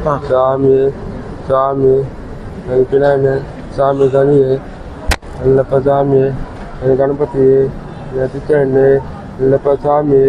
ಸ್ವಾಮಿ ಸ್ವಾಮಿ ನನಗೆ ಪಿಲಾನೆ ಸ್ವಾಮಿ ಗಣಿಯೇ ಅಲ್ಲಪ್ಪ ಸ್ವಾಮಿ ನನಗೆ ಗಣಪತಿ ತಿಚ್ಚಣ್ಣೆ ಅಲ್ಲಪ್ಪ ಸ್ವಾಮಿ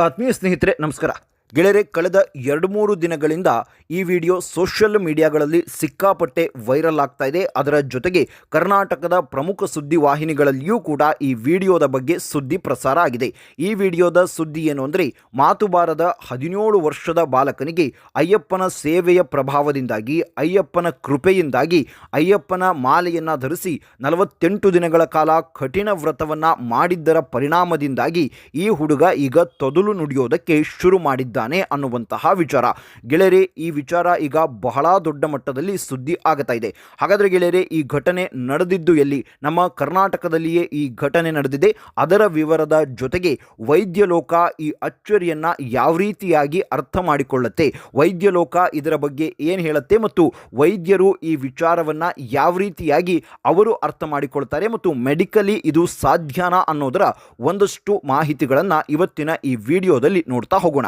ಆತ್ಮೀಯ ಸ್ನೇಹಿತರೆ ನಮಸ್ಕಾರ ಗೆಳೆಯರೆ, ಕಳೆದ ಎರಡು ಮೂರು ದಿನಗಳಿಂದ ಈ ವಿಡಿಯೋ ಸೋಷಿಯಲ್ ಮೀಡಿಯಾಗಳಲ್ಲಿ ಸಿಕ್ಕಾಪಟ್ಟೆ ವೈರಲ್ ಆಗ್ತಾ ಇದೆ. ಅದರ ಜೊತೆಗೆ ಕರ್ನಾಟಕದ ಪ್ರಮುಖ ಸುದ್ದಿ ವಾಹಿನಿಗಳಲ್ಲಿಯೂ ಕೂಡ ಈ ವಿಡಿಯೋದ ಬಗ್ಗೆ ಸುದ್ದಿ ಪ್ರಸಾರ ಆಗಿದೆ. ಈ ವಿಡಿಯೋದ ಸುದ್ದಿ ಏನು ಅಂದರೆ ಮಾತು ಬಾರದ ಹದಿನೇಳು ವರ್ಷದ ಬಾಲಕನಿಗೆ ಅಯ್ಯಪ್ಪನ ಸೇವೆಯ ಪ್ರಭಾವದಿಂದಾಗಿ, ಅಯ್ಯಪ್ಪನ ಕೃಪೆಯಿಂದಾಗಿ, ಅಯ್ಯಪ್ಪನ ಮಾಲೆಯನ್ನು ಧರಿಸಿ ನಲವತ್ತೆಂಟು ದಿನಗಳ ಕಾಲ ಕಠಿಣ ವ್ರತವನ್ನು ಮಾಡಿದ್ದರ ಪರಿಣಾಮದಿಂದಾಗಿ ಈ ಹುಡುಗ ಈಗ ತೊದಲು ನುಡಿಯೋದಕ್ಕೆ ಶುರು ಮಾಡಿದ್ದಾನೆ ಅನ್ನುವಂತಹ ವಿಚಾರ. ಗೆಳೆಯರೆ, ಈ ವಿಚಾರ ಈಗ ಬಹಳ ದೊಡ್ಡ ಮಟ್ಟದಲ್ಲಿ ಸುದ್ದಿ ಆಗ್ತಾ ಇದೆ. ಹಾಗಾದರೆ ಗೆಳೆಯರೆ, ಈ ಘಟನೆ ನಡೆದಿದ್ದು ಎಲ್ಲಿ? ನಮ್ಮ ಕರ್ನಾಟಕದಲ್ಲಿಯೇ ಈ ಘಟನೆ ನಡೆದಿದೆ. ಅದರ ವಿವರದ ಜೊತೆಗೆ ವೈದ್ಯ ಲೋಕ ಈ ಅಚ್ಚರಿಯನ್ನು ಯಾವ ರೀತಿಯಾಗಿ ಅರ್ಥ ಮಾಡಿಕೊಳ್ಳುತ್ತೆ? ವೈದ್ಯ ಲೋಕ ಇದರ ಬಗ್ಗೆ ಏನು ಹೇಳುತ್ತೆ? ಮತ್ತು ವೈದ್ಯರು ಈ ವಿಚಾರವನ್ನು ಯಾವ ರೀತಿಯಾಗಿ ಅವರು ಅರ್ಥ ಮಾಡಿಕೊಳ್ತಾರೆ? ಮತ್ತು ಮೆಡಿಕಲಿ ಇದು ಸಾಧ್ಯನಾ ಅನ್ನೋದರ ಒಂದಷ್ಟು ಮಾಹಿತಿಗಳನ್ನು ಇವತ್ತಿನ ಈ ವಿಡಿಯೋದಲ್ಲಿ ನೋಡ್ತಾ ಹೋಗೋಣ.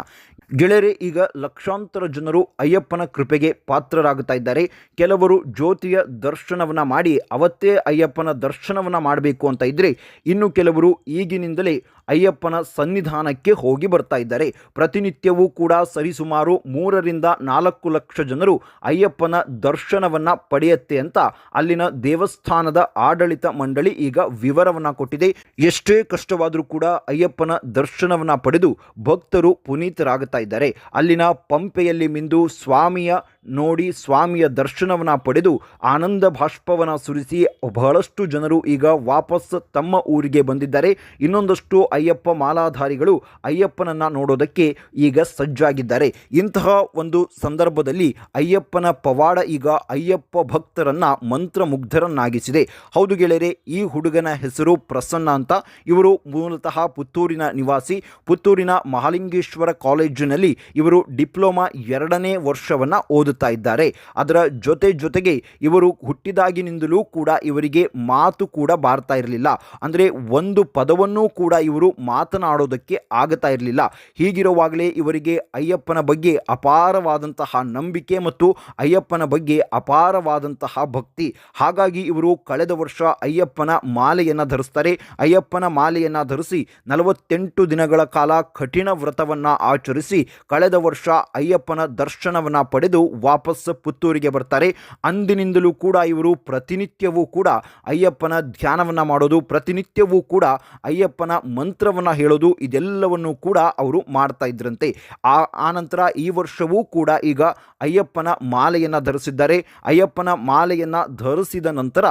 ಗೆಳೆಯರೆ, ಈಗ ಲಕ್ಷಾಂತರ ಜನರು ಅಯ್ಯಪ್ಪನ ಕೃಪೆಗೆ ಪಾತ್ರರಾಗುತ್ತಾ ಇದ್ದಾರೆ. ಕೆಲವರು ಜ್ಯೋತಿಯ ದರ್ಶನವನ್ನು ಮಾಡಿ ಅವತ್ತೇ ಅಯ್ಯಪ್ಪನ ದರ್ಶನವನ್ನು ಮಾಡಬೇಕು ಅಂತ ಇದ್ದರೆ ಇನ್ನು ಕೆಲವರು ಈಗಿನಿಂದಲೇ ಅಯ್ಯಪ್ಪನ ಸನ್ನಿಧಾನಕ್ಕೆ ಹೋಗಿ ಬರ್ತಾ ಇದ್ದಾರೆ. ಪ್ರತಿನಿತ್ಯವೂ ಕೂಡ ಸರಿಸುಮಾರು ಮೂರರಿಂದ ನಾಲ್ಕು ಲಕ್ಷ ಜನರು ಅಯ್ಯಪ್ಪನ ದರ್ಶನವನ್ನು ಪಡೆಯುತ್ತೆ ಅಂತ ಅಲ್ಲಿನ ದೇವಸ್ಥಾನದ ಆಡಳಿತ ಮಂಡಳಿ ಈಗ ವಿವರವನ್ನು ಕೊಟ್ಟಿದೆ. ಎಷ್ಟೇ ಕಷ್ಟವಾದರೂ ಕೂಡ ಅಯ್ಯಪ್ಪನ ದರ್ಶನವನ್ನು ಪಡೆದು ಭಕ್ತರು ಪುನೀತರಾಗುತ್ತಾ ಇದ್ದಾರೆ. ಅಲ್ಲಿನ ಪಂಪೆಯಲ್ಲಿ ಮಿಂದು ಸ್ವಾಮಿಯ ನೋಡಿ ಸ್ವಾಮಿಯ ದರ್ಶನವನ್ನು ಪಡೆದು ಆನಂದ ಬಾಷ್ಪವನ್ನು ಸುರಿಸಿ ಬಹಳಷ್ಟು ಜನರು ಈಗ ವಾಪಸ್ ತಮ್ಮ ಊರಿಗೆ ಬಂದಿದ್ದಾರೆ. ಇನ್ನೊಂದಷ್ಟು ಅಯ್ಯಪ್ಪ ಮಾಲಾಧಾರಿಗಳು ಅಯ್ಯಪ್ಪನನ್ನು ನೋಡೋದಕ್ಕೆ ಈಗ ಸಜ್ಜಾಗಿದ್ದಾರೆ. ಇಂತಹ ಒಂದು ಸಂದರ್ಭದಲ್ಲಿ ಅಯ್ಯಪ್ಪನ ಪವಾಡ ಈಗ ಅಯ್ಯಪ್ಪ ಭಕ್ತರನ್ನು ಮಂತ್ರಮುಗ್ಧರನ್ನಾಗಿಸಿದೆ. ಹೌದು ಗೆಳೆಯರೆ, ಈ ಹುಡುಗನ ಹೆಸರು ಪ್ರಸನ್ನ ಅಂತ. ಇವರು ಮೂಲತಃ ಪುತ್ತೂರಿನ ನಿವಾಸಿ. ಪುತ್ತೂರಿನ ಮಹಾಲಿಂಗೇಶ್ವರ ಕಾಲೇಜಿನಲ್ಲಿ ಇವರು ಡಿಪ್ಲೊಮಾ ಎರಡನೇ ವರ್ಷವನ್ನು ಇದ್ದಾರೆ. ಅದರ ಜೊತೆ ಜೊತೆಗೆ ಇವರು ಹುಟ್ಟಿದಾಗಿನಿಂದಲೂ ಕೂಡ ಇವರಿಗೆ ಮಾತು ಕೂಡ ಬಾರ್ತಾ ಇರಲಿಲ್ಲ. ಅಂದರೆ ಒಂದು ಪದವನ್ನೂ ಕೂಡ ಇವರು ಮಾತನಾಡೋದಕ್ಕೆ ಆಗುತ್ತಾ ಇರಲಿಲ್ಲ. ಹೀಗಿರುವಾಗಲೇ ಇವರಿಗೆ ಅಯ್ಯಪ್ಪನ ಬಗ್ಗೆ ಅಪಾರವಾದಂತಹ ನಂಬಿಕೆ ಮತ್ತು ಅಯ್ಯಪ್ಪನ ಬಗ್ಗೆ ಅಪಾರವಾದಂತಹ ಭಕ್ತಿ. ಹಾಗಾಗಿ ಇವರು ಕಳೆದ ವರ್ಷ ಅಯ್ಯಪ್ಪನ ಮಾಲೆಯನ್ನು ಧರಿಸ್ತಾರೆ. ಅಯ್ಯಪ್ಪನ ಮಾಲೆಯನ್ನು ಧರಿಸಿ ನಲವತ್ತೆಂಟು ದಿನಗಳ ಕಾಲ ಕಠಿಣ ವ್ರತವನ್ನು ಆಚರಿಸಿ ಕಳೆದ ವರ್ಷ ಅಯ್ಯಪ್ಪನ ದರ್ಶನವನ್ನು ಪಡೆದು ವಾಪಸ್ ಪುತ್ತೂರಿಗೆ ಬರ್ತಾರೆ. ಅಂದಿನಿಂದಲೂ ಕೂಡ ಇವರು ಪ್ರತಿನಿತ್ಯವೂ ಕೂಡ ಅಯ್ಯಪ್ಪನ ಧ್ಯಾನವನ್ನು ಮಾಡೋದು, ಪ್ರತಿನಿತ್ಯವೂ ಕೂಡ ಅಯ್ಯಪ್ಪನ ಮಂತ್ರವನ್ನು ಹೇಳೋದು, ಇದೆಲ್ಲವನ್ನು ಕೂಡ ಅವರು ಮಾಡ್ತಾ ಇದ್ರಂತೆ. ಆ ಆನಂತರ ಈ ವರ್ಷವೂ ಕೂಡ ಈಗ ಅಯ್ಯಪ್ಪನ ಮಾಲೆಯನ್ನು ಧರಿಸಿದ್ದಾರೆ. ಅಯ್ಯಪ್ಪನ ಮಾಲೆಯನ್ನು ಧರಿಸಿದ ನಂತರ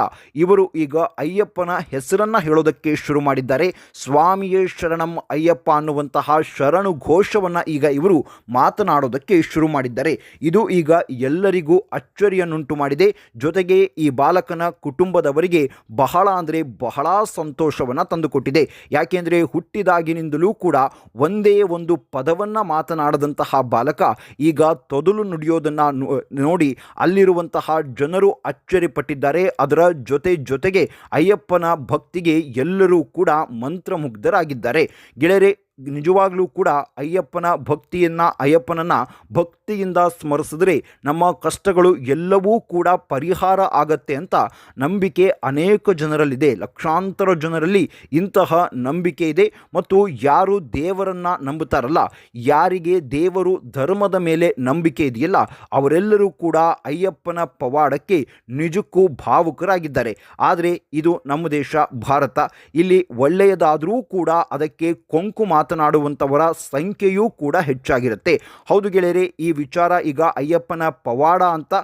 ಇವರು ಈಗ ಅಯ್ಯಪ್ಪನ ಹೆಸರನ್ನು ಹೇಳೋದಕ್ಕೆ ಶುರು ಮಾಡಿದ್ದಾರೆ. ಸ್ವಾಮಿಯೇ ಶರಣಂ ಅಯ್ಯಪ್ಪ ಅನ್ನುವಂತಹ ಶರಣು ಘೋಷವನ್ನು ಈಗ ಇವರು ಮಾತನಾಡೋದಕ್ಕೆ ಶುರು ಮಾಡಿದ್ದಾರೆ. ಇದು ಈಗ ಎಲ್ಲರಿಗೂ ಅಚ್ಚರಿಯನ್ನುಂಟು ಮಾಡಿದೆ. ಜೊತೆಗೆ ಈ ಬಾಲಕನ ಕುಟುಂಬದವರಿಗೆ ಬಹಳ ಅಂದರೆ ಬಹಳ ಸಂತೋಷವನ್ನು ತಂದುಕೊಟ್ಟಿದೆ. ಯಾಕೆಂದರೆ ಹುಟ್ಟಿದಾಗಿನಿಂದಲೂ ಕೂಡ ಒಂದೇ ಒಂದು ಪದವನ್ನು ಮಾತನಾಡದಂತಹ ಬಾಲಕ ಈಗ ತೊದಲು ನುಡಿಯೋದನ್ನು ನೋಡಿ ಅಲ್ಲಿರುವಂತಹ ಜನರು ಅಚ್ಚರಿಪಟ್ಟಿದ್ದಾರೆ. ಅದರ ಜೊತೆ ಜೊತೆಗೆ ಅಯ್ಯಪ್ಪನ ಭಕ್ತಿಗೆ ಎಲ್ಲರೂ ಕೂಡ ಮಂತ್ರಮುಗ್ಧರಾಗಿದ್ದಾರೆ. ಗೆಳೆಯರೆ ನಿಜವಾಗ್ಲೂ ಕೂಡ ಅಯ್ಯಪ್ಪನ ಭಕ್ತಿಯನ್ನು, ಅಯ್ಯಪ್ಪನನ್ನು ಭಕ್ತಿಯಿಂದ ಸ್ಮರಿಸಿದ್ರೆ ನಮ್ಮ ಕಷ್ಟಗಳು ಎಲ್ಲವೂ ಕೂಡ ಪರಿಹಾರ ಆಗತ್ತೆ ಅಂತ ನಂಬಿಕೆ ಅನೇಕ ಜನರಲ್ಲಿದೆ. ಲಕ್ಷಾಂತರ ಜನರಲ್ಲಿ ಇಂತಹ ನಂಬಿಕೆ ಇದೆ. ಮತ್ತು ಯಾರು ದೇವರನ್ನು ನಂಬುತ್ತಾರಲ್ಲ, ಯಾರಿಗೆ ದೇವರು ಧರ್ಮದ ಮೇಲೆ ನಂಬಿಕೆ ಇದೆಯಲ್ಲ, ಅವರೆಲ್ಲರೂ ಕೂಡ ಅಯ್ಯಪ್ಪನ ಪವಾಡಕ್ಕೆ ನಿಜಕ್ಕೂ ಭಾವುಕರಾಗಿದ್ದಾರೆ. ಆದರೆ ಇದು ನಮ್ಮ ದೇಶ, ಭಾರತ. ಇಲ್ಲಿ ಒಳ್ಳೆಯದಾದರೂ ಕೂಡ ಅದಕ್ಕೆ ಕೊಂಕು ಮಾತನಾಡುವಂಥವರ ಸಂಖ್ಯೆಯೂ ಕೂಡ ಹೆಚ್ಚಾಗಿರುತ್ತೆ. ಹೌದು ಗೆಳೆಯರೇ, ಈ ವಿಚಾರ ಈಗ ಅಯ್ಯಪ್ಪನ ಪವಾಡ ಅಂತ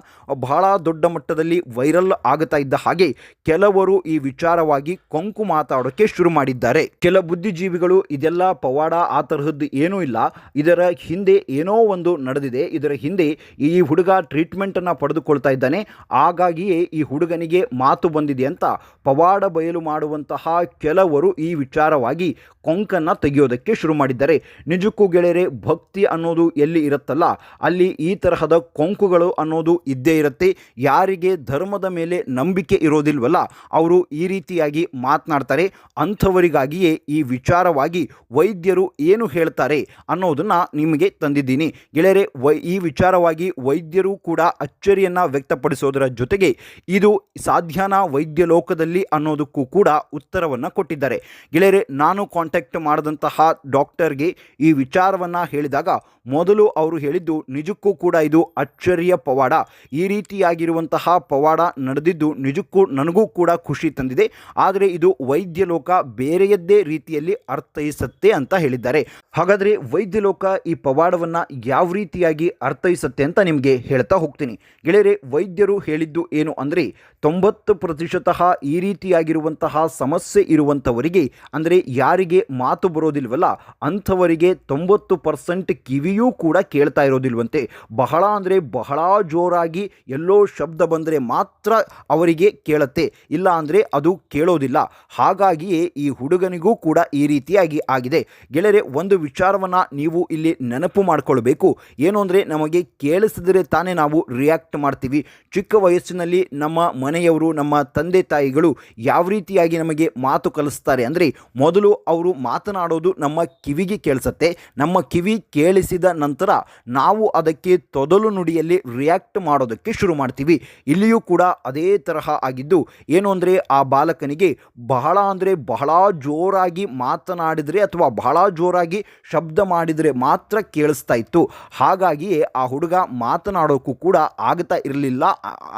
ಬಹಳ ದೊಡ್ಡ ಮಟ್ಟದಲ್ಲಿ ವೈರಲ್ ಆಗುತ್ತಾ ಇದ್ದ ಹಾಗೆ ಕೆಲವರು ಈ ವಿಚಾರವಾಗಿ ಕೊಂಕು ಮಾತಾಡೋಕ್ಕೆ ಶುರು ಮಾಡಿದ್ದಾರೆ. ಕೆಲ ಬುದ್ಧಿಜೀವಿಗಳು ಇದೆಲ್ಲ ಪವಾಡ ಆ ತರಹದ್ದು ಏನೂ ಇಲ್ಲ. ಇದರ ಹಿಂದೆ ಏನೋ ಒಂದು ನಡೆದಿದೆ. ಇದರ ಹಿಂದೆ ಈ ಹುಡುಗ ಟ್ರೀಟ್ಮೆಂಟನ್ನು ಪಡೆದುಕೊಳ್ತಾ ಇದ್ದಾನೆ. ಹಾಗಾಗಿಯೇ ಈ ಹುಡುಗನಿಗೆ ಮಾತು ಬಂದಿದೆ ಅಂತ ಪವಾಡ ಬಯಲು ಮಾಡುವಂತಹ ಕೆಲವರು ಈ ವಿಚಾರವಾಗಿ ಕೊಂಕನ್ನು ತೆಗೆಯೋದಕ್ಕೆ ಶುರು ಮಾಡಿದ್ದಾರೆ. ನಿಜಕ್ಕೂ ಗೆಳೆಯರೆ, ಭಕ್ತಿ ಅನ್ನೋದು ಎಲ್ಲಿ ಇರುತ್ತಲ್ಲ, ಅಲ್ಲಿ ಈ ತರಹದ ಕೊಂಕುಗಳು ಅನ್ನೋದು ಇದ್ದೇ ಇರುತ್ತೆ. ಯಾರಿಗೆ ಧರ್ಮದ ಮೇಲೆ ನಂಬಿಕೆ ಇರೋದಿಲ್ವಲ್ಲ, ಅವರು ಈ ರೀತಿಯಾಗಿ ಮಾತನಾಡ್ತಾರೆ. ಅಂಥವರಿಗಾಗಿಯೇ ಈ ವಿಚಾರವಾಗಿ ವೈದ್ಯರು ಏನು ಹೇಳ್ತಾರೆ ಅನ್ನೋದನ್ನು ನಿಮಗೆ ತಂದಿದ್ದೀನಿ. ಗೆಳೆಯರೆ, ವೈ, ಈ ವಿಚಾರವಾಗಿ ವೈದ್ಯರು ಕೂಡ ಅಚ್ಚರಿಯನ್ನು ವ್ಯಕ್ತಪಡಿಸೋದರ ಜೊತೆಗೆ ಇದು ಸಾಧ್ಯನ ವೈದ್ಯ ಲೋಕದಲ್ಲಿ ಅನ್ನೋದಕ್ಕೂ ಕೂಡ ಉತ್ತರವನ್ನು ಕೊಟ್ಟಿದ್ದಾರೆ. ಗೆಳೆಯರೆ, ನಾನು ಕಾಂಟ್ಯಾಕ್ಟ್ ಮಾಡಿದಂತಹ ಡಾಕ್ಟರ್ಗೆ ಈ ವಿಚಾರವನ್ನು ಹೇಳಿದಾಗ ಮೊದಲು ಅವರು ಹೇಳಿದ್ದು ನಿಜಕ್ಕೂ ಕೂಡ ಇದು ಅಚ್ಚರಿಯ ಪವಾಡ. ಈ ರೀತಿಯಾಗಿರುವಂತಹ ಪವಾಡ ನಡೆದಿದ್ದು ನಿಜಕ್ಕೂ ನನಗೂ ಕೂಡ ಖುಷಿ ತಂದಿದೆ. ಆದರೆ ಇದು ವೈದ್ಯ ಲೋಕ ಬೇರೆಯದ್ದೇ ರೀತಿಯಲ್ಲಿ ಅರ್ಥೈಸುತ್ತೆ ಅಂತ ಹೇಳಿದ್ದಾರೆ. ಹಾಗಾದರೆ ವೈದ್ಯ ಲೋಕ ಈ ಪವಾಡವನ್ನು ಯಾವ ರೀತಿಯಾಗಿ ಅರ್ಥೈಸುತ್ತೆ ಅಂತ ನಿಮಗೆ ಹೇಳ್ತಾ ಹೋಗ್ತೀನಿ. ಗೆಳೆಯರೆ, ವೈದ್ಯರು ಹೇಳಿದ್ದು ಏನು ಅಂದರೆ ತೊಂಬತ್ತು ಪ್ರತಿಶತಃ ಈ ರೀತಿಯಾಗಿರುವಂತಹ ಸಮಸ್ಯೆ ಇರುವಂಥವರಿಗೆ ಅಂದರೆ ಯಾರಿಗೆ ಮಾತು ಬರೋದಿಲ್ವಲ್ಲ ಅಂಥವರಿಗೆ ತೊಂಬತ್ತು ಪರ್ಸೆಂಟ್ ಕಿವಿಯೂ ಕೂಡ ಕೇಳ್ತಾ ಇರೋದಿಲ್ವಂತೆ. ಬಹಳ ಅಂದರೆ ಬಹಳ ಜೋರಾಗಿ ಎಲ್ಲೋ ಶಬ್ದ ಬಂದರೆ ಮಾತ್ರ ಅವರಿಗೆ ಕೇಳುತ್ತೆ, ಇಲ್ಲ ಅಂದರೆ ಅದು ಕೇಳೋದಿಲ್ಲ. ಹಾಗಾಗಿಯೇ ಈ ಹುಡುಗನಿಗೂ ಕೂಡ ಈ ರೀತಿಯಾಗಿ ಆಗಿದೆ. ಗೆಳೆಯರೆ, ಒಂದು ವಿಚಾರವನ್ನು ನೀವು ಇಲ್ಲಿ ನೆನಪು ಮಾಡಿಕೊಳ್ಬೇಕು. ಏನು ಅಂದರೆ ನಮಗೆ ಕೇಳಿಸಿದರೆ ತಾನೇ ನಾವು ರಿಯಾಕ್ಟ್ ಮಾಡ್ತೀವಿ. ಚಿಕ್ಕ ವಯಸ್ಸಿನಲ್ಲಿ ನಮ್ಮ ಮನೆಯವರು, ನಮ್ಮ ತಂದೆ ತಾಯಿಗಳು ಯಾವ ರೀತಿಯಾಗಿ ನಮಗೆ ಮಾತು ಕಲಿಸ್ತಾರೆ ಅಂದರೆ ಮೊದಲು ಅವರು ಮಾತನಾಡೋದು ನಮ್ಮ ಕಿವಿಗೆ ಕೇಳಿಸುತ್ತೆ. ನಮ್ಮ ಕಿವಿ ಕೇಳಿಸಿದ ನಂತರ ನಾವು ಅದಕ್ಕೆ ತೊದಲು ನುಡಿಯಲ್ಲಿ ರಿಯಾಕ್ಟ್ ಮಾಡೋದಕ್ಕೆ ಶುರು ಮಾಡ್ತೀವಿ. ಇಲ್ಲಿಯೂ ಕೂಡ ಅದೇ ತರಹ ಆಗಿದ್ದು, ಏನು ಅಂದರೆ ಆ ಬಾಲಕನಿಗೆ ಬಹಳ ಅಂದರೆ ಬಹಳ ಜೋರಾಗಿ ಮಾತನಾಡಿದರೆ ಅಥವಾ ಬಹಳ ಜೋರಾಗಿ ಶಬ್ದ ಮಾಡಿದರೆ ಮಾತ್ರ ಕೇಳಿಸ್ತಾ ಇತ್ತು. ಹಾಗಾಗಿಯೇ ಆ ಹುಡುಗ ಮಾತನಾಡೋಕ್ಕೂ ಕೂಡ ಆಗ್ತಾ ಇರಲಿಲ್ಲ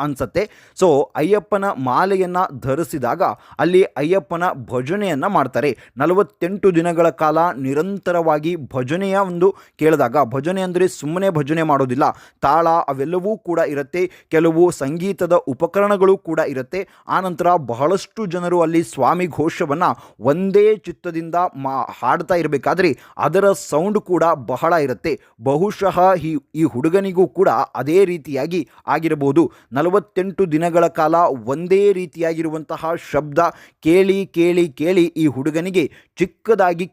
ಅನ್ಸತ್ತೆ. ಸೊ ಅಯ್ಯಪ್ಪನ ಮಾಲೆಯನ್ನು ಧರಿಸಿದಾಗ ಅಲ್ಲಿ ಅಯ್ಯಪ್ಪನ ಭಜನೆಯನ್ನು ಮಾಡ್ತಾರೆ. ನಲವತ್ತೆಂಟು ದಿನಗಳ ಕಾಲ ನಿರಂತರವಾಗಿ ಭಜನೆಯ ಒಂದು ಕೇಳಿದಾಗ, ಭಜನೆ ಅಂದರೆ ಸುಮ್ಮನೆ ಭಜನೆ ಮಾಡೋದಿಲ್ಲ. ತಾಳ ಅವೆಲ್ಲವೂ ಕೂಡ ಇರುತ್ತೆ, ಕೆಲವು ಸಂಗೀತದ ಉಪಕರಣಗಳು ಕೂಡ ಇರುತ್ತೆ. ಆನಂತರ ಬಹಳಷ್ಟು ಜನರು ಅಲ್ಲಿ ಸ್ವಾಮಿ ಘೋಷವನ್ನು ಒಂದೇ ಚಿತ್ತದಿಂದ ಮಾ, ಹಾಡ್ತಾ ಇರಬೇಕಾದ್ರೆ ಅದರ ಸೌಂಡ್ ಕೂಡ ಬಹಳ ಇರುತ್ತೆ. ಬಹುಶಃ ಈ ಈ ಹುಡುಗನಿಗೂ ಕೂಡ ಅದೇ ರೀತಿಯಾಗಿ ಆಗಿರಬಹುದು. ನಲವತ್ತೆಂಟು ದಿನಗಳ ಕಾಲ ಒಂದೇ ರೀತಿಯಾಗಿರುವಂತಹ ಶಬ್ದ ಕೇಳಿ ಕೇಳಿ ಕೇಳಿ ಈ ಹುಡುಗನಿಗೆ ಚಿಕ್ಕದಾಗಿ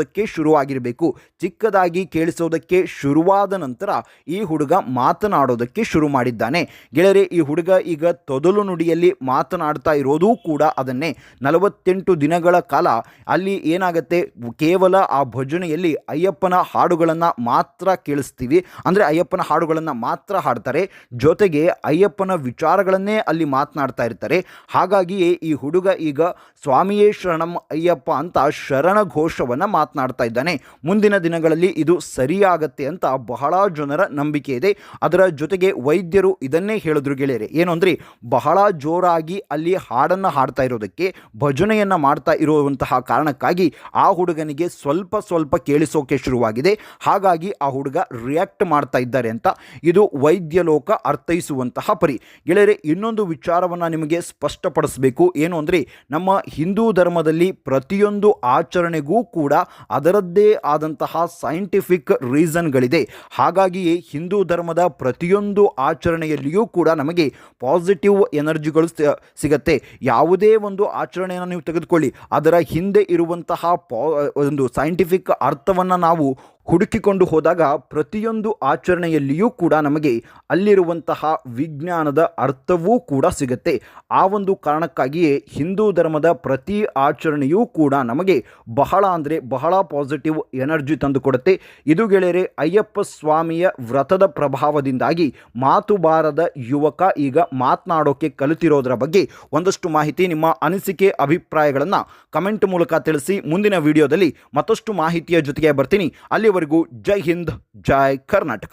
ಕೇಳಿಸೋದಕ್ಕೆ ಶುರುವಾಗಿರಬೇಕು. ಚಿಕ್ಕದಾಗಿ ಕೇಳಿಸೋದಕ್ಕೆ ಶುರುವಾದ ನಂತರ ಈ ಹುಡುಗ ಮಾತನಾಡೋದಕ್ಕೆ ಶುರು ಮಾಡಿದ್ದಾನೆ. ಗೆಳೆಯರೆ, ಈ ಹುಡುಗ ಈಗ ತೊದಲು ನುಡಿಯಲ್ಲಿ ಮಾತನಾಡ್ತಾ ಇರೋದೂ ಕೂಡ ಅದನ್ನೇ. ನಲವತ್ತೆಂಟು ದಿನಗಳ ಕಾಲ ಅಲ್ಲಿ ಏನಾಗುತ್ತೆ? ಕೇವಲ ಆ ಭಜನೆಯಲ್ಲಿ ಅಯ್ಯಪ್ಪನ ಹಾಡುಗಳನ್ನು ಮಾತ್ರ ಕೇಳಿಸ್ತೀವಿ. ಅಂದರೆ ಅಯ್ಯಪ್ಪನ ಹಾಡುಗಳನ್ನು ಮಾತ್ರ ಹಾಡ್ತಾರೆ. ಜೊತೆಗೆ ಅಯ್ಯಪ್ಪನ ವಿಚಾರಗಳನ್ನೇ ಅಲ್ಲಿ ಮಾತನಾಡ್ತಾ ಇರ್ತಾರೆ. ಹಾಗಾಗಿಯೇ ಈ ಹುಡುಗ ಈಗ ಸ್ವಾಮಿಯೇ ಶರಣಂ ಅಯ್ಯಪ್ಪ ಅಂತ ಶರಣ ಘೋಷವನ್ನು ಮಾತನಾಡ್ತಾ ಇದ್ದಾನೆ. ಮುಂದಿನ ದಿನಗಳಲ್ಲಿ ಇದು ಸರಿಯಾಗತ್ತೆ ಅಂತ ಬಹಳ ಜನರ ನಂಬಿಕೆ ಇದೆ. ಅದರ ಜೊತೆಗೆ ವೈದ್ಯರು ಇದನ್ನೇ ಹೇಳಿದ್ರು ಗೆಳೆಯರೆ. ಏನು ಅಂದರೆ ಬಹಳ ಜೋರಾಗಿ ಅಲ್ಲಿ ಹಾಡನ್ನು ಹಾಡ್ತಾ ಇರೋದಕ್ಕೆ, ಭಜನೆಯನ್ನು ಮಾಡ್ತಾ ಇರುವಂತಹ ಕಾರಣಕ್ಕಾಗಿ ಆ ಹುಡುಗನಿಗೆ ಸ್ವಲ್ಪ ಸ್ವಲ್ಪ ಕೇಳಿಸೋಕೆ ಶುರುವಾಗಿದೆ. ಹಾಗಾಗಿ ಆ ಹುಡುಗ ರಿಯಾಕ್ಟ್ ಮಾಡ್ತಾ ಇದ್ದಾರೆ ಅಂತ ಇದು ವೈದ್ಯ ಲೋಕ ಅರ್ಥೈಸುವಂತಹ ಪರಿ. ಗೆಳೆಯರೆ, ಇನ್ನೊಂದು ವಿಚಾರವನ್ನು ನಿಮಗೆ ಸ್ಪಷ್ಟಪಡಿಸಬೇಕು. ಏನು ಅಂದರೆ ನಮ್ಮ ಹಿಂದೂ ಧರ್ಮದಲ್ಲಿ ಪ್ರತಿಯೊಂದು ಆಚರಣೆಗೂ ಕೂಡ ಅದರದ್ದೇ ಆದಂತಹ ಸೈಂಟಿಫಿಕ್ ರೀಸನ್ಗಳಿದೆ ಹಾಗಾಗಿಯೇ ಹಿಂದೂ ಧರ್ಮದ ಪ್ರತಿಯೊಂದು ಆಚರಣೆಯಲ್ಲಿಯೂ ಕೂಡ ನಮಗೆ ಪಾಸಿಟಿವ್ ಎನರ್ಜಿಗಳು ಸಿಗತ್ತೆ. ಯಾವುದೇ ಒಂದು ಆಚರಣೆಯನ್ನು ನೀವು ತೆಗೆದುಕೊಳ್ಳಿ. ಅದರ ಹಿಂದೆ ಇರುವಂತಹ ಪಾ, ಒಂದು ಸೈಂಟಿಫಿಕ್ ಅರ್ಥವನ್ನು ನಾವು ಹುಡುಕಿಕೊಂಡು ಹೋದಾಗ ಪ್ರತಿಯೊಂದು ಆಚರಣೆಯಲ್ಲಿಯೂ ಕೂಡ ನಮಗೆ ಅಲ್ಲಿರುವಂತಹ ವಿಜ್ಞಾನದ ಅರ್ಥವೂ ಕೂಡ ಸಿಗುತ್ತೆ. ಆ ಒಂದು ಕಾರಣಕ್ಕಾಗಿಯೇ ಹಿಂದೂ ಧರ್ಮದ ಪ್ರತಿ ಆಚರಣೆಯೂ ಕೂಡ ನಮಗೆ ಬಹಳ ಅಂದರೆ ಬಹಳ ಪಾಸಿಟಿವ್ ಎನರ್ಜಿ ತಂದುಕೊಡುತ್ತೆ. ಇದು ಗೆಳೆಯರೆ, ಅಯ್ಯಪ್ಪ ಸ್ವಾಮಿಯ ವ್ರತದ ಪ್ರಭಾವದಿಂದಾಗಿ ಮಾತು ಬಾರದ ಯುವಕ ಈಗ ಮಾತನಾಡೋಕೆ ಕಲಿತಿರೋದರ ಬಗ್ಗೆ ಒಂದಷ್ಟು ಮಾಹಿತಿ ನಿಮ್ಮ ಅನಿಸಿಕೆ ಅಭಿಪ್ರಾಯಗಳನ್ನು ಕಮೆಂಟ್ ಮೂಲಕ ತಿಳಿಸಿ ಮುಂದಿನ ವಿಡಿಯೋದಲ್ಲಿ ಮತ್ತಷ್ಟು ಮಾಹಿತಿಯ ಜೊತೆಗೆ ಬರ್ತೀನಿ. ಅಲ್ಲಿವರೆಗೂ ಜೈ ಹಿಂದ್ ಜೈ ಕರ್ನಾಟಕ.